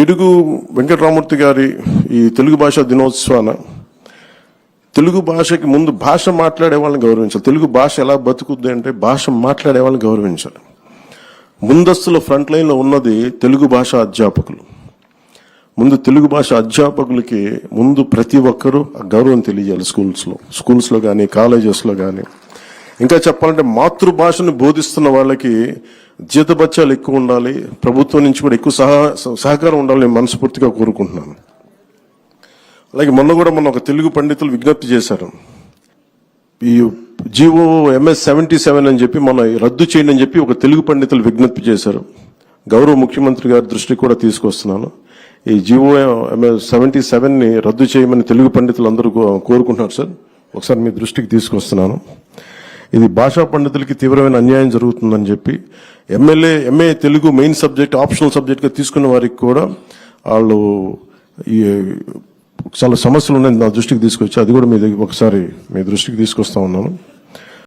గిడుగు వెంకటరామూర్తి గారి ఈ తెలుగు భాష దినోత్సవాన తెలుగు భాషకి ముందు భాష మాట్లాడే వాళ్ళని గౌరవించాలి. తెలుగు భాష ఎలా బతుకుద్ది అంటే భాష మాట్లాడే వాళ్ళని గౌరవించాలి. ముందస్తులో ఫ్రంట్ లైన్లో ఉన్నది తెలుగు భాష అధ్యాపకులు. ముందు తెలుగు భాష అధ్యాపకులకి ముందు ప్రతి ఒక్కరూ ఆ గౌరవం తెలియజేయాలి స్కూల్స్లో. స్కూల్స్లో కానీ కాలేజెస్లో కానీ ఇంకా చెప్పాలంటే మాతృభాషను బోధిస్తున్న వాళ్ళకి జీతబత్యాలు ఎక్కువ ఉండాలి. ప్రభుత్వం నుంచి కూడా ఎక్కువ సహా సహకారం ఉండాలని నేను మనస్ఫూర్తిగా కోరుకుంటున్నాను. అలాగే మొన్న కూడా మన ఒక తెలుగు పండితులు విజ్ఞప్తి చేశారు. ఈ జీవో ఎంఎస్ సెవెంటీ సెవెన్ అని చెప్పి మన రద్దు చేయండి అని చెప్పి ఒక తెలుగు పండితులు విజ్ఞప్తి చేశారు. గౌరవ ముఖ్యమంత్రి గారి దృష్టికి కూడా తీసుకొస్తున్నాను. ఈ జీవో ఎంఎస్ సెవెంటీ సెవెన్ని రద్దు చేయమని తెలుగు పండితులు అందరూ కోరుకుంటున్నారు సార్. ఒకసారి మీ దృష్టికి తీసుకొస్తున్నాను. ఇది భాషా పండితులకి తీవ్రమైన అన్యాయం జరుగుతుందని చెప్పి MLA MA Telugu main subject optional సబ్జెక్ట్గా తీసుకున్న వారికి కూడా వాళ్ళు ఈ చాలా సమస్యలు ఉన్నాయి నా దృష్టికి తీసుకొచ్చి అది కూడా మీ దగ్గర ఒకసారి మీ దృష్టికి తీసుకొస్తా ఉన్నాను.